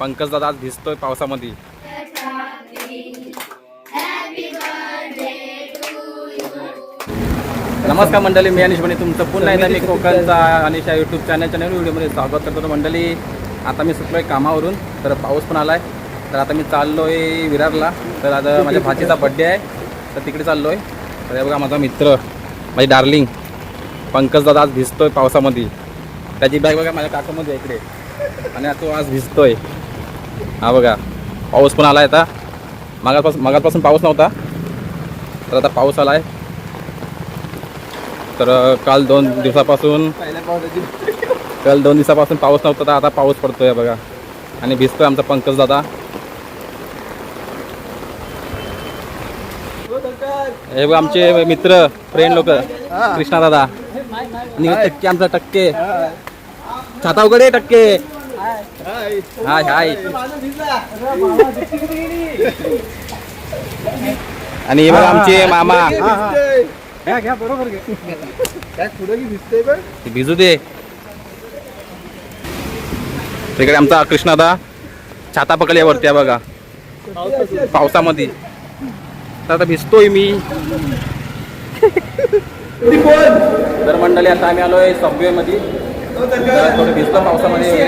पंकज दादा आज भिजतोय पावसामध्ये. नमस्कार मंडळी मी अनिश म्हणे तुमचं पुन्हा एकदा मी कोकणचा अनिश या यूट्यूब चॅनलच्या नवीन व्हिडिओमध्ये स्वागत करतो. तर मंडळी आता मी सुटलोय कामावरून तर पाऊस पण आलाय. तर आता मी चाललोय विरारला. तर आता माझ्या भाचीचा बड्डे आहे. तर तिकडे चाललोय. तर हे बघा माझा मित्र माझी डार्लिंग पंकज दादा आज भिजतोय पावसामध्ये. त्याची बॅग बघा माझ्या काकामध्ये आहे इकडे. आणि तो आज भिजतोय. हा बघा पाऊस पण आला आता. मागापासून मागापासून पाऊस नव्हता. तर आता पाऊस आला आहे तर काल दोन दिवसापासून काल दोन दिवसापासून पाऊस नव्हता तर आता पाऊस पडतोय बघा. आणि भिजतोय आमचा पंकज दादा. हे बघ आमचे मित्र फ्रेंड लोक. कृष्णा दादा. आणि टक्के आमचा टक्के. छाता उघडे टक्के. हाय हाय. आणि हे बघा आमचे मामा. घ्या बरोबर काय पुढे पण? भिजू दे. तिकडे आमचा कृष्णादा छाता पकडल्या वरती आहे बघा. पावसामध्ये. तर आता भिजतोय मी. तर मंडळी आता आम्ही आलोय सबवे मध्ये थोडं भिजतो पावसामध्ये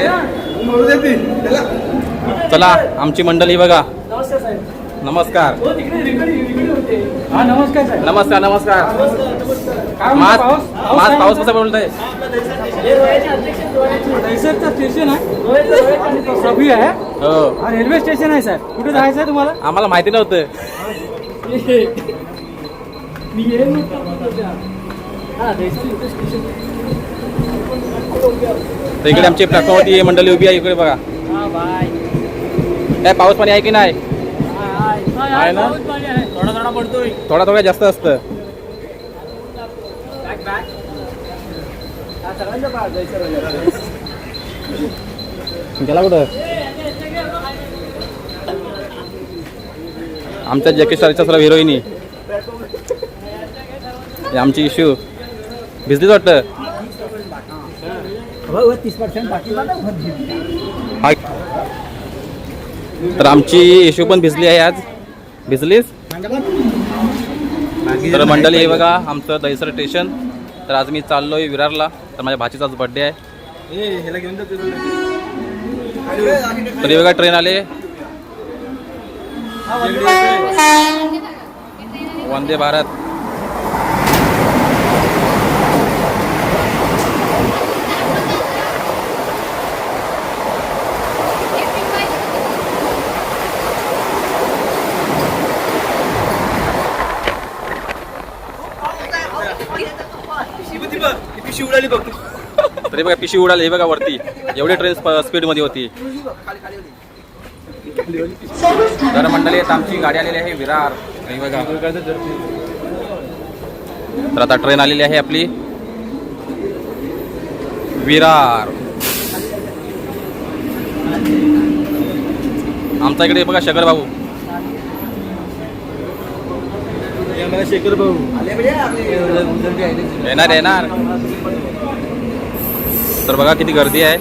चला. आमची मंडळी बघा. नमस्कार साहेब. नमस्कार. हो हा नमस्कार साहेब. नमस्कार नमस्कार. पाऊस? कसा बोलतोय? हे आहे. रोह्याचं रोह्याचं आणि तो सभी आहे. हो. हा रेल्वे स्टेशन आहे साहेब. कुठे जायचं आहे तुम्हाला? आम्हाला माहिती नव्हतं. तर इकडे आमची प्लॅटफॉर्मवरती मंडळी उभी आहे इकडे बघा. काय पाऊस पाणी आहे की नाही? आहे ना? थोडा थोडा पडतोय थोडा थोडा जास्त असतं. गेला कुठं? आमच्या जॅकेट स्टारच्या सर्व हिरोईनी. हे आमची इश्यू भिजलीच वाटतं? तीस पर्सेंट बाकी हाय. तर आमची इश्यू पण भिजली आहे आज. भिजलीस तर मंडळी हे बघा आमचं दहिसर स्टेशन तर आज मी चाललोय विरारला. तर माझ्या भाचीचा आज बड्डे आहे. ए ह्याला घेऊन जातो तर हे बघा ट्रेन आले. वंदे भारत पिशी उडाली बघ तरी बघा पिशी उडाली हे बघा वरती. एवढी ट्रेन स्पीडमध्ये होती. तर मंडळी आमची गाडी आलेली आहे विरार. बघा. तर आता ट्रेन आलेली आहे आपली. विरार. आमच्या इकडे बघा शकर भाऊ. मला शेखर भाऊ. येणार येणार तर बघा किती गर्दी आहे.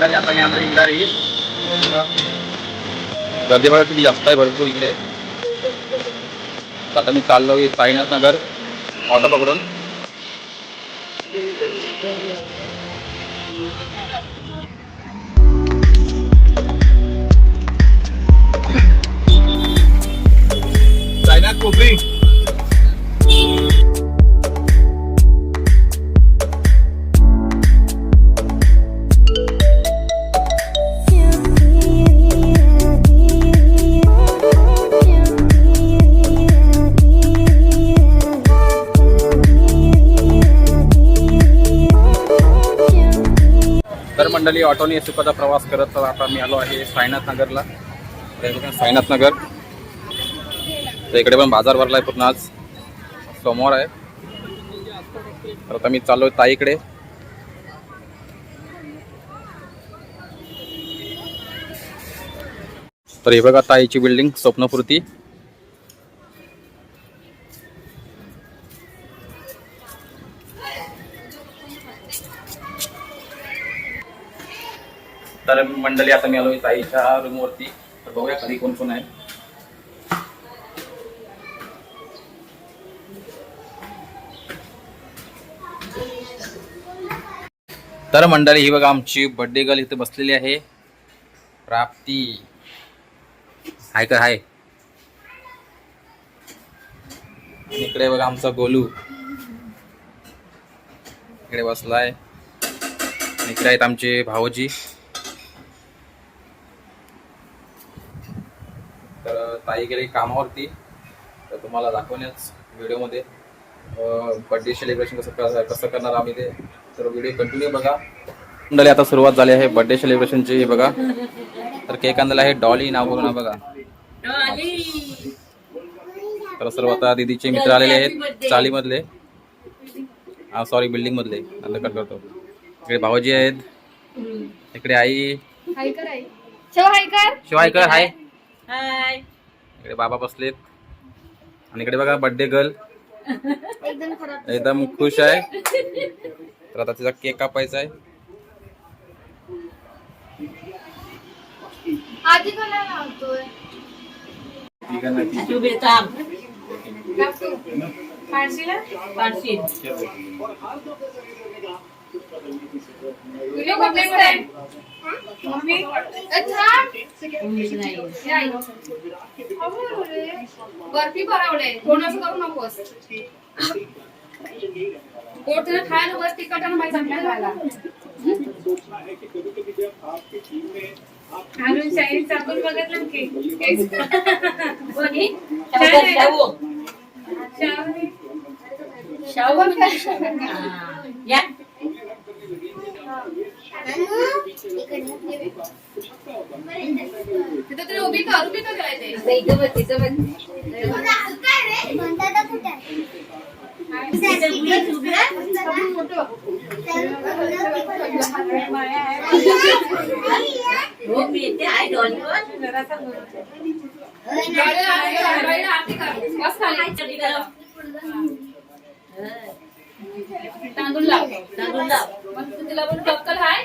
ते आता मी आमच्या इकडे आहे. गर्दी बघा किती जास्त आहे भरपूर इकडे. आता मी चाललो साईनाथ नगर ऑटो पकडून. साईनाथ कोपरी मंडळी ऑटोने सुखाचा प्रवास करत तर आता मी आलो आहे साईनाथ नगरला साईनाथ नगर तर इकडे पण बाजार भरलाय पूर्ण आज. सोमवार आहे. तर आता मी चाललोय ताईकडे. तर हे बघा ताईची बिल्डिंग स्वप्नपूर्ती. तर मंडळी आता मी आलो ताईच्या रूमवरती तर बघूया कधी कोण कोण आहे. तर मंडळी ही बघा आमची बर्थडे गर्ल इथे बसलेली आहे. प्राप्ती. हाय का हाय? इकडे बघा आमचा गोलू. इकडे बसलाय. इकडे आहेत आमचे भाऊजी. ताई गेली कामावरती तर तुम्हाला दाखवण्याच व्हिडिओमध्ये. बर्थडे सेलिब्रेशन कसं कसं कसं करणार आम्ही ते. तर व्हिडिओ कंटिन्यू बघा. मंडळी आता सुरुवात झाली आहे बर्थडे सेलिब्रेशनची बघा. तर केक आणलेला आहे डॉली नाव बघा. बघा तर सर्व आता दीदीचे मित्र आलेले आहेत चालीमधले. हा सॉरी बिल्डिंग मधले आता कट करतो. इकडे भाऊजी आहेत. इकडे आई. हाय कर आई शेव हाय कर शिवायकर हाय. हाय. इकडे बाबा बसलेत. आणि इकडे बघा बर्थडे गर्ल एकदम खराब एकदम खुश आहे. तर आता तिचा केक कापायचा आहे. आधी कोणाला लावतोय. बर्फी भरवले कोणाचं करू नकोस. पोटला खायला बस आणि माहिती खायला अजून शाही चाकून बघितलं की? कोणी? शाहू शाहू. या. तिथं तरी उभी कर उभी कर करायचे इथं बघ तिथं बघ हो मी येते आहे डॉलीवर. गाडीला आरती कर, गाडीला आरती कर. बस खाली. तांदूळ लाव. तांदूळ लाव. मग तुला पण टक्कल हाय.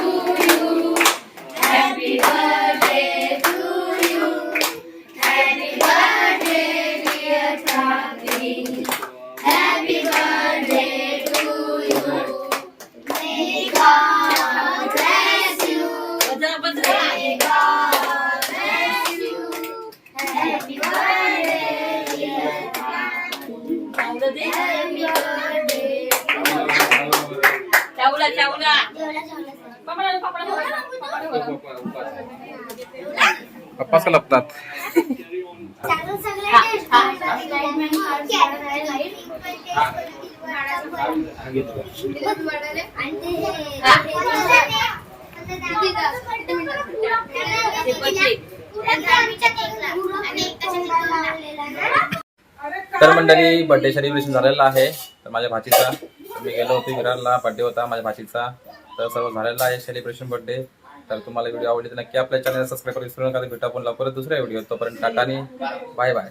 का लपतात. तर मंडळी बर्थडे सेलिब्रेशन झालेलं आहे. तर माझ्या भाचीचा मी गेलो होतो विरारला बड्डे होता माझ्या भाषेचा तर सर्व झालेला आहे सेलिब्रेशन बर्थडे तर तुम्हाला व्हिडिओ आवडली तर नक्की आपल्या चॅनल सबस्क्राईब करून विसरू नका भेटू आपण लवकरच दुसऱ्या व्हिडिओ तोपर्यंत टाटा आणि बाय बाय